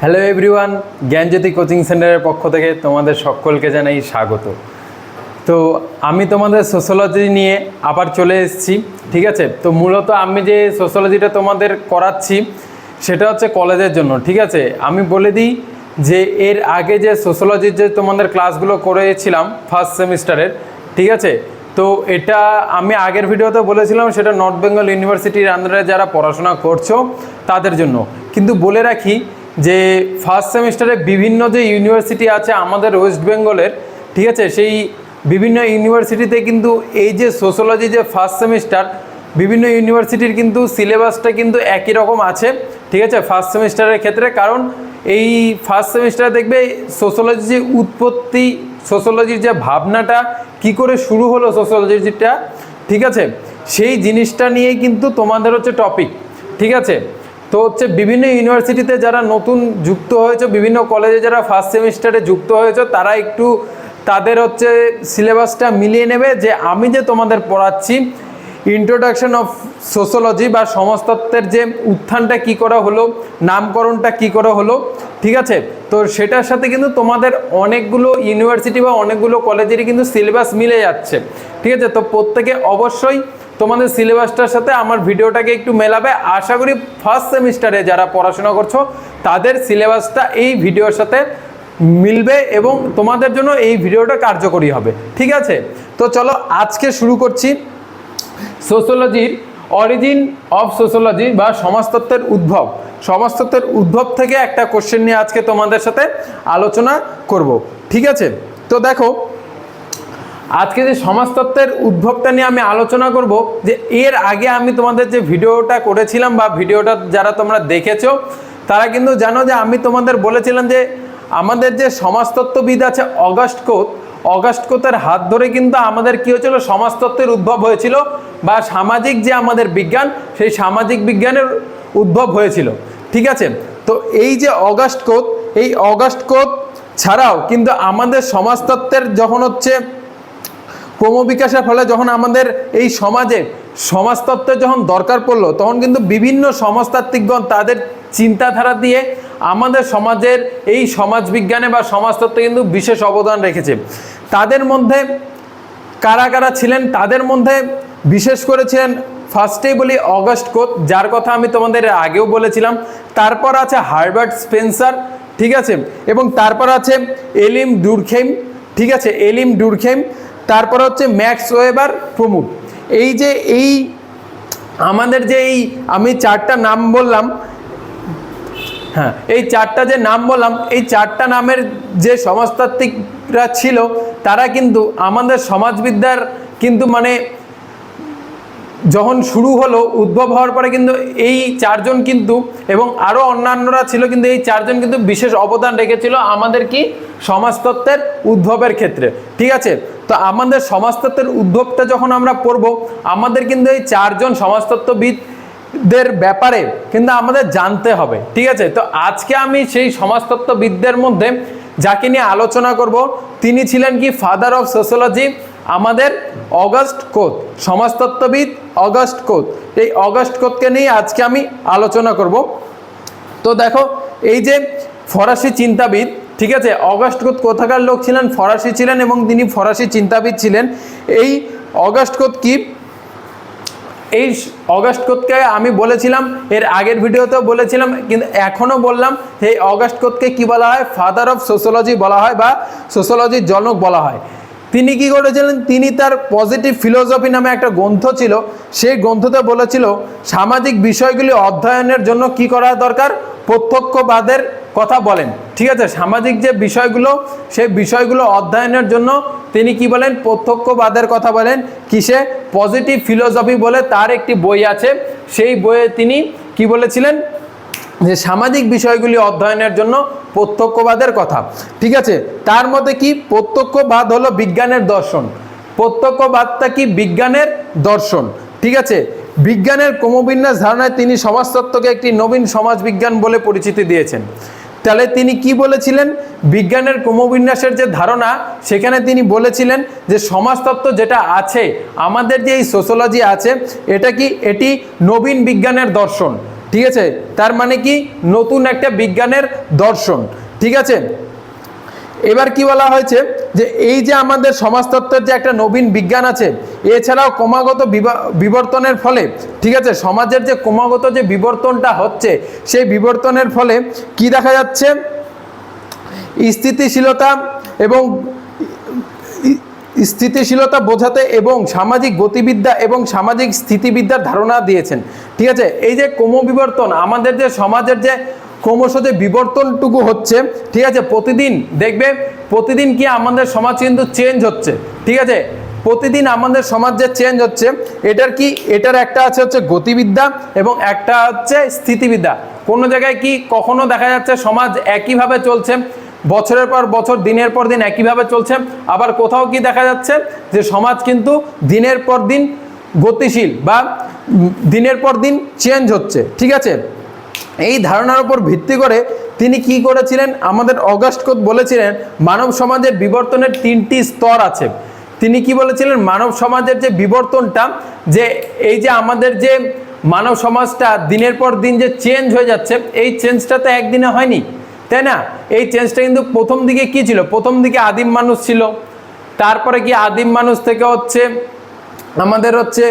Hello everyone জ্ঞানজ্যোতি coaching সেন্টারের পক্ষ থেকে তোমাদের সকলকে জানাই স্বাগত। তো আমি তোমাদের সোশ্যোলজি নিয়ে আবার চলে এসেছি, ঠিক আছে? তো মূলত আমি যে সোশ্যোলজিটা তোমাদের করাচ্ছি, সেটা হচ্ছে কলেজের জন্য, ঠিক আছে? আমি বলে দিই যে এর আগে যে সোশ্যোলজির যে তোমাদের ক্লাসগুলো করেছিলাম ফার্স্ট সেমিস্টারের ঠিক আছে? তো এটা আমি আগের ভিডিওতে বলেছিলাম, সেটা নর্থ বেঙ্গল ইউনিভার্সিটির আন্ডারে যারা পড়াশোনা করছ, তাদের জন্য। কিন্তু বলে রাখি যে ফার্স্ট সেমিস্টারে বিভিন্ন যে ইউনিভার্সিটি আছে আমাদের ওয়েস্ট বেঙ্গলের ঠিক আছে? সেই বিভিন্ন ইউনিভার্সিটিতে কিন্তু এই যে সোশ্যোলজি যে ফার্স্ট সেমিস্টার বিভিন্ন ইউনিভার্সিটির কিন্তু সিলেবাসটা কিন্তু একই রকম আছে, ঠিক আছে? ফার্স্ট সেমিস্টারের ক্ষেত্রে, কারণ এই ফার্স্ট সেমিস্টারে দেখবে সোশ্যোলজি যে উৎপত্তি সোশ্যোলজির যে ভাবনাটা, কি করে শুরু হলো সোশ্যোলজিটা ঠিক আছে? সেই জিনিসটা নিয়েই কিন্তু তোমাদের হচ্ছে টপিক ঠিক আছে? তো হচ্ছে বিভিন্ন ইউনিভার্সিটিতে যারা নতুন যুক্ত হয়েছে, বিভিন্ন কলেজে যারা ফার্স্ট সেমিস্টারে যুক্ত হয়েছে, তারা একটু তাদের হচ্ছে সিলেবাসটা মিলিয়ে নেবে যে আমি যে তোমাদের পড়াচ্ছি ইন্ট্রোডাকশন অফ সোশ্যোলজি বা সমাজতত্ত্বের যে উত্থানটা কি করা হলো, নামকরণটা কি করা হলো, ঠিক আছে? তো সেটার সাথে কিন্তু তোমাদের অনেকগুলো ইউনিভার্সিটি বা অনেকগুলো কলেজেরই কিন্তু সিলেবাস মিলে যাচ্ছে, ঠিক আছে? তো প্রত্যেকে অবশ্যই তোমাদের সিলেবাসটার সাথে আমার ভিডিওটাকে একটু মেলাবে। আশা করি ফার্স্ট সেমিস্টারে যারা পড়াশোনা করছ, তাদের সিলেবাসটা এই ভিডিওর সাথে মিলবে এবং তোমাদের জন্য এই ভিডিওটা কার্যকরী হবে। ঠিক আছে? তো চলো আজকে শুরু করছি সোশ্যোলজির অরিজিন অফ সোশ্যোলজি বা সমাজতত্ত্বের উদ্ভব। সমাজতত্ত্বের উদ্ভব থেকে একটা কোশ্চেন নিয়ে আজকে তোমাদের সাথে আলোচনা করব। ঠিক আছে? তো দেখো আজকে যে সমাজতত্ত্বের উদ্ভবটা নিয়ে আমি আলোচনা করব, যে এর আগে আমি তোমাদের যে ভিডিওটা করেছিলাম বা ভিডিওটা যারা তোমরা দেখেছ, তারা কিন্তু জানো যে আমি তোমাদের বলেছিলাম যে আমাদের যে সমাজতত্ত্ববিদ আছে অগাস্ট কোত, অগাস্ট কোতের হাত ধরে কিন্তু আমাদের কি হয়েছিল? সমাজতত্ত্বের উদ্ভব হয়েছিল বা সামাজিক যে আমাদের বিজ্ঞান, সেই সামাজিক বিজ্ঞানের উদ্ভব হয়েছিল। ঠিক আছে? তো এই যে অগাস্ট কোত, এই অগাস্ট কোত ছাড়াও কিন্তু আমাদের সমাজতত্ত্বের যখন হচ্ছে ক্রমবিকাশের ফলে যখন আমাদের এই সমাজে সমাজতত্ত্বের যখন দরকার পড়ল, তখন কিন্তু বিভিন্ন সমাজতাত্ত্বিকগণ তাদের চিন্তাধারা দিয়ে আমাদের সমাজের এই সমাজবিজ্ঞানে বা সমাজতত্ত্বে কিন্তু বিশেষ অবদান রেখেছে। তাদের মধ্যে কারা কারা ছিলেন? তাদের মধ্যে বিশেষ করেছিলেন ফার্স্টেই বলি অগাস্ট কোত, যার কথা আমি তোমাদের আগেও বলেছিলাম। তারপর আছে হার্বার্ট স্পেন্সার, ঠিক আছে? এবং তারপর আছে এলিম ডুরখেম, ঠিক আছে? এলিম ডুরখেম তারপর হচ্ছে ম্যাক্স ওয়েবার প্রমুখ। এই যে এই আমাদের যে এই আমি চারটা নাম বললাম হ্যাঁ এই চারটা যে নাম বললাম, এই চারটা নামের যে সমাজতাত্ত্বিকরা ছিল, তারা কিন্তু আমাদের সমাজবিদ্যার কিন্তু মানে যখন শুরু হলো, উদ্ভব হওয়ার পরে কিন্তু এই চারজন কিন্তু এবং আরও অন্যান্যরা ছিল কিন্তু এই চারজন কিন্তু বিশেষ অবদান রেখেছিল আমাদের কি? সমাজতত্ত্বের উদ্ভবের ক্ষেত্রে। ঠিক আছে? তো আমাদের সমাজতত্ত্বের উদ্ভবটা যখন আমরা পড়ব, আমাদের কিন্তু এই চারজন সমাজতত্ত্ববিদ দের ব্যাপারে কিন্তু আমাদের জানতে হবে। ঠিক আছে? তো আজকে আমি সেই সমাজতত্ত্ববিদদের মধ্যে যাকে নিয়ে আলোচনা করব, তিনি ছিলেন কি? ফাদার অফ সোশ্যোলজি আমাদের অগস্ট কোত সমাজতত্ত্ববিদ অগস্ট কোত এই অগস্ট কোতকে নিয়ে আজকে আমি আলোচনা করব। তো দেখো, এই যে ফরাসি চিন্তাবিদ, ঠিক আছে, অগস্ট কোত কোথাকার লোক ছিলেন? ফরাসি ছিলেন এবং তিনি ফরাসি চিন্তাবিদ ছিলেন। এই অগস্ট কোত কি? এই অগাস্ট কোতকে আমি বলেছিলাম, এর আগের ভিডিওতেও বলেছিলাম, কিন্তু এখনও বললাম, এই অগাস্ট কোতকে কি বলা হয়? ফাদার অফ সোশ্যোলজি বলা হয় বা সোশ্যোলজির জনক বলা হয়। তিনি কি করেছিলেন? তিনি তার পজিটিভ ফিলোসফি নামে একটা গ্রন্থ ছিল। সেই গ্রন্থতে বলেছিল, সামাজিক বিষয়গুলি অধ্যয়নের জন্য কি করা দরকার? প্রত্যক্ষবাদের কথা বলেন। ঠিক আছে? সামাজিক যে বিষয়গুলো, সেই বিষয়গুলো অধ্যয়নের জন্য তিনি কি বলেন? প্রত্যক্ষবাদের কথা বলেন। কিসে? পজিটিভ ফিলোসফি বলে তার একটি বই আছে। সেই বইয়ে তিনি কি বলেছিলেন? যে সামাজিক বিষয়গুলি অধ্যয়নের জন্য প্রত্যক্ষবাদের কথা। ঠিক আছে? তার মধ্যে কি? প্রত্যক্ষবাদ হলো বিজ্ঞানের দর্শন। প্রত্যক্ষবাদটা কি? বিজ্ঞানের দর্শন। ঠিক আছে? বিজ্ঞানের ক্রমবিন্যাস ধারণায় তিনি সমাজতত্ত্বকে একটি নবীন সমাজবিজ্ঞান বলে পরিচিতি দিয়েছেন। তাহলে তিনি কি বলেছিলেন? বিজ্ঞানের ক্রমবিন্যাসের যে ধারণা, সেখানে তিনি বলেছিলেন যে সমাজতত্ত্ব যেটা আছে, আমাদের যে এই সোশ্যোলজি আছে, এটা কি? এটি নবীন বিজ্ঞানের দর্শন। ঠিক আছে? তার মানে কি? নতুন একটা বিজ্ঞানের দর্শন। ঠিক আছে? এবার কি বলা হয়েছে? যে এই যে আমাদের সমাজতত্ত্বের যে একটা নবীন বিজ্ঞান আছে, এছাড়াও ক্রমাগত বিবা- বিবর্তনের ফলে, ঠিক আছে? সমাজের যে ক্রমাগত যে বিবর্তনটা হচ্ছে, সেই বিবর্তনের ফলে কি দেখা যাচ্ছে? স্থিতিশীলতা এবং স্থিতিশীলতা বোঝাতে এবং সামাজিক গতিবিদ্যা এবং সামাজিক স্থিতিবিদ্যার ধারণা দিয়েছেন। ঠিক আছে? এই যে ক্রমবিবর্তন, আমাদের যে সমাজের যে ক্রমশ যে বিবর্তনটুকু হচ্ছে, ঠিক আছে? প্রতিদিন দেখবে, প্রতিদিন কি আমাদের সমাজ কিন্তু চেঞ্জ হচ্ছে। ঠিক আছে? প্রতিদিন আমাদের সমাজ যে চেঞ্জ হচ্ছে, এটার কি, এটার একটা আছে হচ্ছে গতিবিদ্যা এবং একটা হচ্ছে স্থিতিবিদ্যা। কোনো জায়গায় কি কখনো দেখা যাচ্ছে সমাজ একইভাবে চলছে? বছরের পর বছর, দিনের পর দিন একইভাবে চলছে। আবার কোথাও কি দেখা যাচ্ছে? যে সমাজ কিন্তু দিনের পর দিন গতিশীল বা দিনের পর দিন চেঞ্জ হচ্ছে, ঠিক আছে? এই ধারণার উপর ভিত্তি করে তিনি কি করেছিলেন? আমাদের অগাস্ট কোত বলেছিলেন, মানব সমাজের বিবর্তনের তিনটি স্তর আছে। তিনি কি বলেছিলেন? মানব সমাজের যে বিবর্তনটা, যে এই যে আমাদের যে মানব সমাজটা দিনের পর দিন যে চেঞ্জ হয়ে যাচ্ছে, এই চেঞ্জটা তো একদিনে হয়নি। তাই না? এই চেঞ্জটা কিন্তু প্রথম দিকে কি ছিল? প্রথম দিকে আদিম মানুষ ছিল। তারপরে কি আদিম মানুষ থেকে হচ্ছে আমাদের হচ্ছে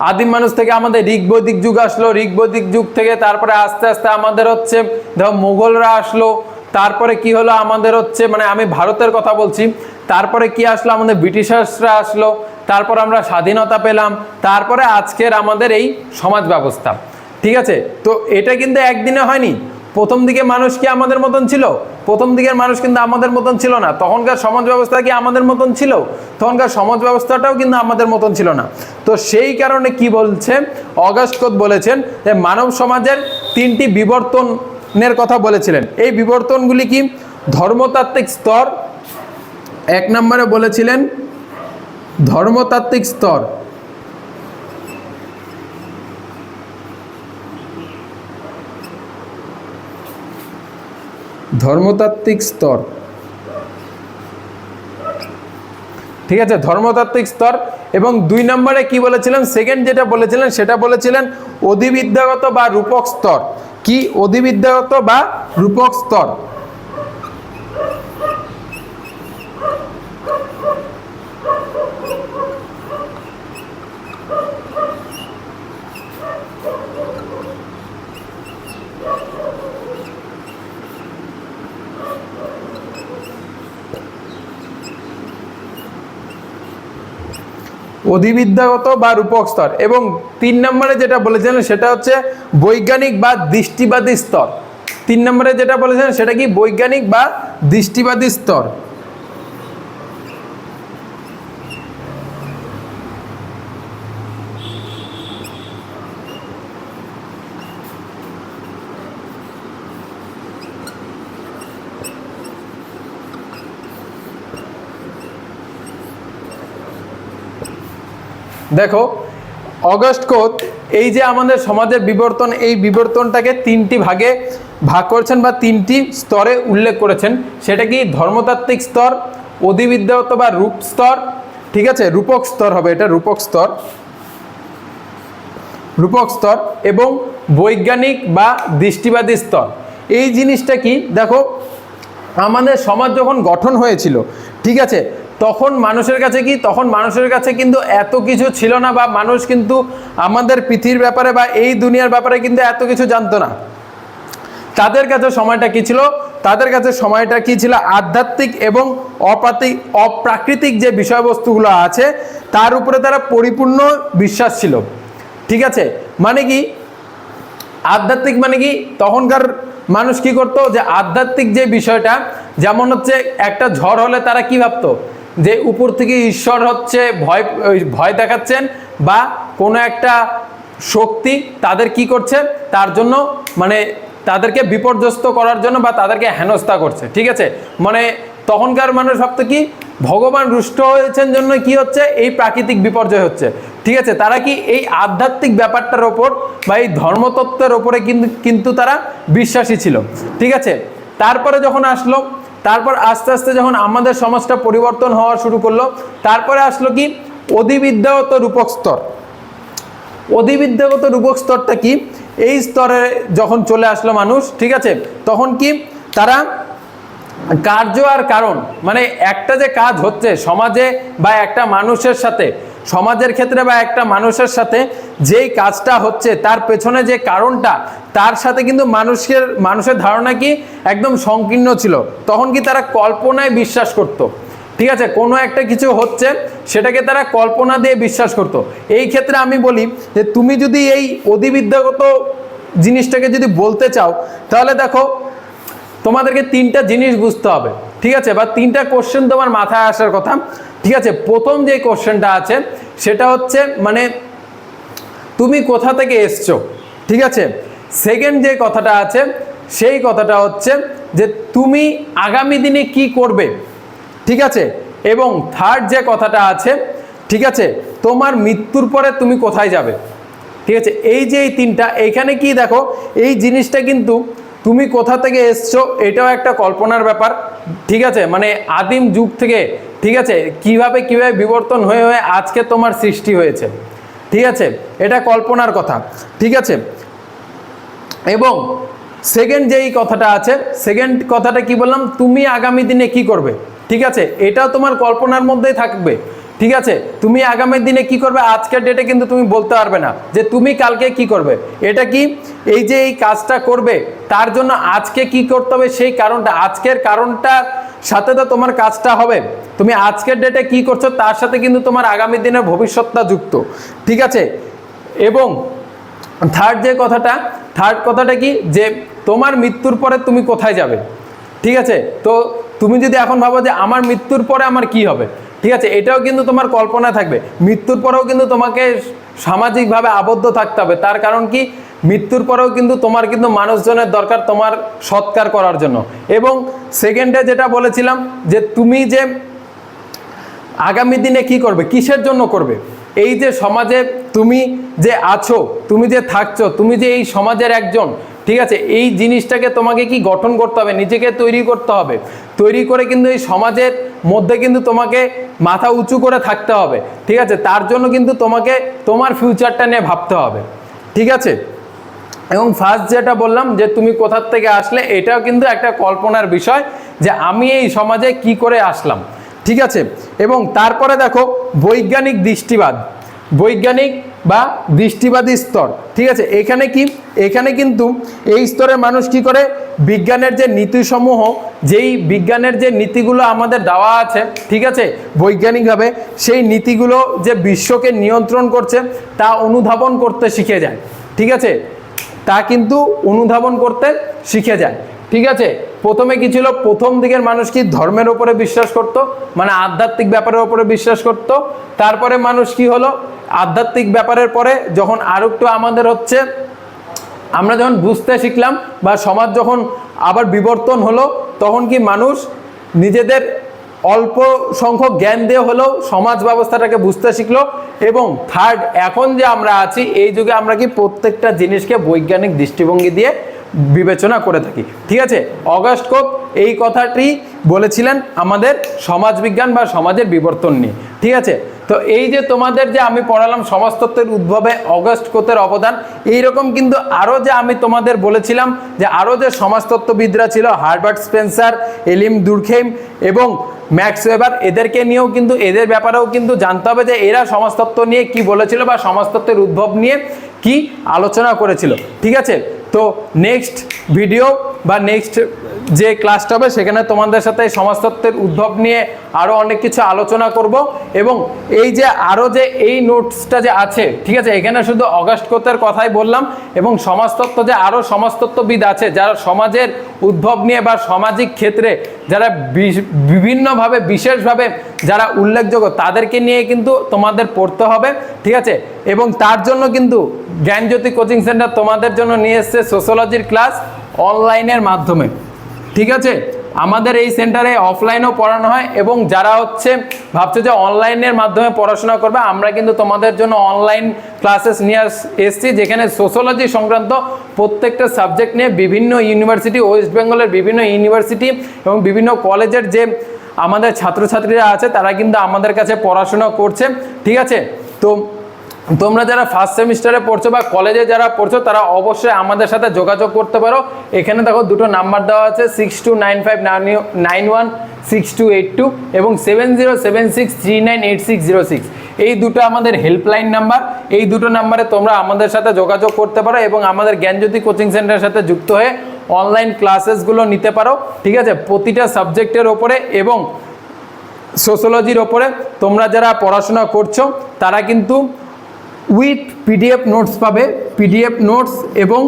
আদিম মানুষ থেকে আমাদের ঋগ ঋগ্বৈদিক যুগ আসলো। ঋগ্বৈদিক যুগ থেকে তারপরে আস্তে আস্তে আমাদের হচ্ছে ধরো মোগলরা আসলো। তারপরে কি হলো? আমাদের হচ্ছে মানে আমি ভারতের কথা বলছি। তারপরে কি আসলো? আমাদের ব্রিটিশার্সরা আসলো। তারপর আমরা স্বাধীনতা পেলাম। তারপরে আজকের আমাদের এই সমাজ ব্যবস্থা। ঠিক আছে? তো এটা কিন্তু একদিনে হয়নি। প্রথম দিকে মানুষ কি আমাদের মতন ছিল? প্রথম দিকের মানুষ কিন্তু আমাদের মতন ছিল না। তখনকার সমাজ ব্যবস্থা কি আমাদের মতন ছিল? তখনকার সমাজ ব্যবস্থাটাও কিন্তু আমাদের মতন ছিল না। তো সেই কারণে কি বলছে? অগাস্ট কোত বলেছেন যে মানব সমাজের তিনটি বিবর্তনের কথা বলেছিলেন। এই বিবর্তনগুলি কি? ধর্মতাত্ত্বিক স্তর, এক নম্বরে বলেছিলেন, ধর্মতাত্ত্বিক স্তর। ধর্মতাত্ত্বিক স্তর। ঠিক আছে, ধর্মতাত্ত্বিক স্তর। এবং দুই নম্বরে কি বলেছিলেন? সেকেন্ড যেটা বলেছিলেন, সেটা বলেছিলেন অধিবিদ্যাগত বা রূপক স্তর। কি অধিবিদ্যাগত বা রূপক স্তর? অধিবিদ্যাগত বা রূপক স্তর। এবং তিন নম্বরে যেটা বলেছেন সেটা হচ্ছে বৈজ্ঞানিক বা দৃষ্টিবাদী স্তর। তিন নম্বরে যেটা বলেছেন সেটা কি? বৈজ্ঞানিক বা দৃষ্টিবাদী স্তর। দেখো, অগস্ট কোত এই যে আমাদের সমাজের বিবর্তন, এই বিবর্তনটাকে তিনটি ভাগে ভাগ করেছেন বা তিনটি স্তরে উল্লেখ করেছেন। সেটা কি ধর্মতাত্ত্বিক স্তর, অধিবিদ্যাগত বা রূপ স্তর? ঠিক আছে, রূপক স্তর হবে এটা, রূপক স্তর। রূপক স্তর এবং বৈজ্ঞানিক বা দৃষ্টিবাদী স্তর। এই জিনিসটা কি? দেখো, আমাদের সমাজ যখন গঠন হয়েছিল, ঠিক আছে তখন মানুষের কাছে কি? তখন মানুষের কাছে কিন্তু এত কিছু ছিল না বা মানুষ কিন্তু আমাদের পৃথিবীর ব্যাপারে বা এই দুনিয়ার ব্যাপারে কিন্তু এত কিছু জানতো না। তাদের কাছে সময়টা কি ছিল? তাদের কাছে সময়টা কি ছিল? আধ্যাত্মিক এবং অপ্রাতিক অপ্রাকৃতিক যে বিষয়বস্তুগুলো আছে, তার উপরে তারা পরিপূর্ণ বিশ্বাস ছিল। ঠিক আছে? মানে কি? আধ্যাত্মিক মানে কি? তখনকার মানুষ কি করতো? যে আধ্যাত্মিক যে বিষয়টা, যেমন হচ্ছে একটা ঝড় হলে তারা কি ভাবতো? যে উপর থেকে ঈশ্বর হচ্ছে ভয় ভয় দেখাচ্ছেন বা কোনো একটা শক্তি তাদের কি করছে? তার জন্য মানে তাদেরকে বিপর্যস্ত করার জন্য বা তাদেরকে হেনস্থা করছে, ঠিক আছে? মানে তখনকার মানুষ ভাবতো কি, ভগবান রুষ্ট হয়েছেন জন্য কি হচ্ছে? এই প্রাকৃতিক বিপর্যয় হচ্ছে, ঠিক আছে? তারা কি এই আধ্যাত্মিক ব্যাপারটার ওপর বা এই ধর্মতত্ত্বের ওপরে কিন্তু কিন্তু তারা বিশ্বাসী ছিল, ঠিক আছে? তারপরে যখন আসলো তারপর আস্তে আস্তে যখন আমাদের সমাজটা পরিবর্তন হওয়া শুরু করল, তারপরে আসলো কি? অধিবিদ্যাগত রূপক স্তর। অধিবিদ্যাগত রূপক স্তরটা কি? এই স্তরে যখন চলে আসলো মানুষ, ঠিক আছে? তখন কি? তারা কার্য আর কারণ মানে একটা যে কাজ হচ্ছে সমাজে বা একটা মানুষের সাথে সমাজের ক্ষেত্রে বা একটা মানুষের সাথে যেই কাজটা হচ্ছে, তার পেছনে যে কারণটা, তার সাথে কিন্তু মানুষের মানুষের ধারণা কি একদম সংকীর্ণ ছিল। তখন কি তারা কল্পনায় বিশ্বাস করতো? ঠিক আছে, কোনো একটা কিছু হচ্ছে, সেটাকে তারা কল্পনা দিয়ে বিশ্বাস করতো। এই ক্ষেত্রে আমি বলি যে, তুমি যদি এই অধিবিদ্যাগত জিনিসটাকে যদি বলতে চাও, তাহলে দেখো, তোমাদেরকে তিনটা জিনিস বুঝতে হবে। ঠিক আছে বা তিনটা কোশ্চেন তোমার মাথায় আসার কথা। ঠিক আছে, প্রথম যে কোশ্চেনটা আছে, সেটা হচ্ছে মানে তুমি কোথা থেকে এসছো? ঠিক আছে সেকেন্ড যে কথাটা আছে, সেই কথাটা হচ্ছে যে তুমি আগামী দিনে কি করবে? ঠিক আছে, এবং থার্ড যে কথাটা আছে, ঠিক আছে, তোমার মৃত্যুর পরে তুমি কোথায় যাবে? ঠিক আছে, এই যে এই তিনটা, এইখানে কি দেখো, এই জিনিসটা কিন্তু তুমি কোথা থেকে এসছো? এটাও একটা কল্পনার ব্যাপার। ঠিক আছে? মানে আদিম যুগ থেকে, ঠিক আছে? কীভাবে কীভাবে বিবর্তন হয়ে হয়ে আজকে তোমার সৃষ্টি হয়েছে? ঠিক আছে? এটা কল্পনার কথা। ঠিক আছে? এবং সেকেন্ড যেই কথাটা আছে সেকেন্ড কথাটা কি বললাম? তুমি আগামী দিনে কি করবে? ঠিক আছে? এটাও তোমার কল্পনার মধ্যেই থাকবে। ঠিক আছে? তুমি আগামী দিনে কি করবে? আজকের ডেটে কিন্তু তুমি বলতে পারবে না যে তুমি কালকে কি করবে। এটা কি? এই যে এই কাজটা করবে, তার জন্য আজকে কি করতে হবে সেই কারণটা, আজকের কারণটার সাথে তো তোমার কাজটা হবে। তুমি আজকের ডেটে কি করছ, তার সাথে কিন্তু তোমার আগামী দিনের ভবিষ্যৎটা যুক্ত। ঠিক আছে? এবং থার্ড যে কথাটা থার্ড কথাটা কি? যে তোমার মৃত্যুর পরে তুমি কোথায় যাবে? ঠিক আছে? তো তুমি যদি এখন ভাবো যে আমার মৃত্যুর পরে আমার কি হবে? ঠিক আছে, এটাও কিন্তু তোমার কল্পনা থাকবে। মৃত্যুর পরেও কিন্তু তোমাকে সামাজিকভাবে আবদ্ধ থাকতে হবে। তার কারণ কি? মৃত্যুর পরেও কিন্তু তোমার কিন্তু মানুষজনের দরকার তোমার সৎকার করার জন্য। এবং সেকেন্ডে যেটা বলেছিলাম যে তুমি যে আগামী দিনে কি করবে? কিসের জন্য করবে? এই যে সমাজে তুমি যে আছো, তুমি যে থাকছো, তুমি যে এই সমাজের একজন ঠিক আছে? এই জিনিসটাকে তোমাকে কি গঠন করতে হবে? নিজেকে তৈরি করতে হবে। তৈরি করে কিন্তু এই সমাজের মধ্যে কিন্তু তোমাকে মাথা উঁচু করে থাকতে হবে। ঠিক আছে? তার জন্য কিন্তু তোমাকে তোমার ফিউচারটা নিয়ে ভাবতে হবে। ঠিক আছে? এবং ফার্স্ট যেটা বললাম যে তুমি কোথার থেকে আসলে, এটাও কিন্তু একটা কল্পনার বিষয় যে আমি এই সমাজে কি করে আসলাম। ঠিক আছে? এবং তারপরে দেখো, বৈজ্ঞানিক দৃষ্টিবাদ। বৈজ্ঞানিক বা দৃষ্টিবাদী স্তর। ঠিক আছে? এখানে কি? এখানে কিন্তু এই স্তরের মানুষ কি করে? বিজ্ঞানের যে নীতিসমূহ, যেই বিজ্ঞানের যে নীতিগুলো আমাদের দেওয়া আছে, ঠিক আছে? বৈজ্ঞানিকভাবে সেই নীতিগুলো যে বিশ্বকে নিয়ন্ত্রণ করছে, তা অনুধাবন করতে শিখে যায়। ঠিক আছে? তা কিন্তু অনুধাবন করতে শিখে যায়। ঠিক আছে? প্রথমে কি ছিল? প্রথম দিকের মানুষ কি ধর্মের ওপরে বিশ্বাস করত? মানে আধ্যাত্মিক ব্যাপারের ওপরে বিশ্বাস করত? তারপরে মানুষ কি হলো? আধ্যাত্মিক ব্যাপারের পরে যখন আর একটু আমাদের হচ্ছে, আমরা যখন বুঝতে শিখলাম বা সমাজ যখন আবার বিবর্তন হলো, তখন কি মানুষ নিজেদের অল্প সংখ্যক জ্ঞান দিয়ে হলেও সমাজ ব্যবস্থাটাকে বুঝতে শিখলো এবং থার্ড এখন যে আমরা আছি, এই যুগে আমরা কি প্রত্যেকটা জিনিসকে বৈজ্ঞানিক দৃষ্টিভঙ্গি দিয়ে বিবেচনা করে থাকি। ঠিক আছে? অগাস্ট কোক এই কথাটি বলেছিলেন আমাদের সমাজবিজ্ঞান বা সমাজের বিবর্তন নিয়ে। ঠিক আছে? তো এই যে তোমাদের যে আমি পড়ালাম সমাজতত্ত্বের উদ্ভবে অগস্ট কোতের অবদান, এইরকম কিন্তু আরও যে আমি তোমাদের বলেছিলাম যে আরও যে সমাজতত্ত্ববিদরা ছিল, হার্বার্ট স্পেন্সার, এলিম দুর্খেম এবং ম্যাক্স ওয়েবার, এদেরকে নিয়েও কিন্তু, এদের ব্যাপারেও কিন্তু জানতে হবে যে এরা সমাজতত্ত্ব নিয়ে কি বলেছিল বা সমাজতত্ত্বের উদ্ভব নিয়ে কি আলোচনা করেছিল। ঠিক আছে? তো নেক্সট ভিডিও বা নেক্সট যে ক্লাসটা হবে, সেখানে তোমাদের সাথে সমাজতত্ত্বের উদ্ভব নিয়ে আরও অনেক কিছু আলোচনা করব এবং এই যে আরও যে এই নোটসটা যে আছে, ঠিক আছে, এখানে শুধু অগাস্ট কোতের কথাই বললাম এবং সমাজতত্ত্ব যে আরও সমাজতত্ত্ববিদ আছে, যারা সমাজের উদ্ভব নিয়ে বা সামাজিক ক্ষেত্রে যারা বিভিন্নভাবে, বিশেষভাবে যারা উল্লেখযোগ্য, তাদেরকে নিয়ে কিন্তু তোমাদের পড়তে হবে, ঠিক আছে? এবং তার জন্য কিন্তু জ্ঞানজ্যোতি কোচিং সেন্টার তোমাদের জন্য নিয়ে এসছে সোশ্যোলজির ক্লাস অনলাইনের মাধ্যমে। ঠিক আছে? আমাদের এই সেন্টারে অফলাইনেও পড়ানো হয় এবং যারা হচ্ছে ভাবছে যে অনলাইনের মাধ্যমে পড়াশোনা করবে, আমরা কিন্তু তোমাদের জন্য অনলাইন ক্লাসেস নিয়ে এসছি যেখানে সোশ্যোলজি সংক্রান্ত প্রত্যেকটা সাবজেক্ট নিয়ে বিভিন্ন ইউনিভার্সিটি, ওয়েস্ট বেঙ্গলের বিভিন্ন ইউনিভার্সিটি এবং বিভিন্ন কলেজের যে আমাদের ছাত্রছাত্রীরা আছে, তারা কিন্তু আমাদের কাছে পড়াশোনা করছে। ঠিক আছে? তো তোমরা যারা ফার্স্ট সেমিস্টারে পড়ছো বা কলেজে যারা পড়ছো, তারা অবশ্যই আমাদের সাথে যোগাযোগ করতে পারো। এখানে দেখো দুটো নাম্বার দেওয়া আছে six two nine five nine one six two eight two এবং seven zero seven six three nine eight six zero six এই দুটো আমাদের হেল্পলাইন নাম্বার এই দুটো নাম্বারে তোমরা আমাদের সাথে যোগাযোগ করতে পারো এবং আমাদের জ্ঞানজ্যোতি কোচিং সেন্টারের সাথে যুক্ত হয়ে অনলাইন ক্লাসেসগুলো নিতে পারো। ঠিক আছে? প্রতিটা সাবজেক্টের ওপরে এবং সোশ্যোলজির ওপরে তোমরা যারা পড়াশোনা করছ, তারা কিন্তু উইথ পিডিএফ নোটস পাবে। পিডিএফ নোটস এবং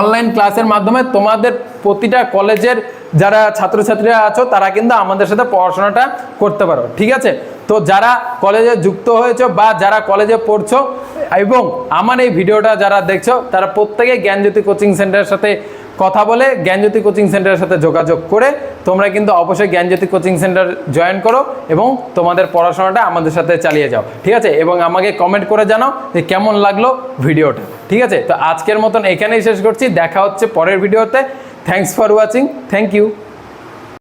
অনলাইন ক্লাসের মাধ্যমে তোমাদের প্রতিটা কলেজের যারা ছাত্রছাত্রীরা আছো, তারা কিন্তু আমাদের সাথে পড়াশোনাটা করতে পারো, ঠিক আছে? তো যারা কলেজে যুক্ত হয়েছো বা যারা কলেজে পড়ছো এবং আমার এই ভিডিওটা যারা দেখছ, তারা প্রত্যেকে জ্ঞানজ্যোতি কোচিং সেন্টারের সাথে কথা বলে জ্ঞানজ্যোতি কোচিং সেন্টারের সাথে যোগাযোগ করে তোমরা কিন্তু অবশ্যই জ্ঞানজ্যোতি কোচিং সেন্টার জয়েন করো এবং তোমাদের পড়াশোনাটা আমাদের সাথে চালিয়ে যাও। ঠিক আছে? এবং আমাকে কমেন্ট করে জানাও যে কেমন লাগল ভিডিওটা। ঠিক আছে? তো আজকের মতন এখানেই শেষ করছি। দেখা হচ্ছে পরের ভিডিওতে। Thanks for watching thank you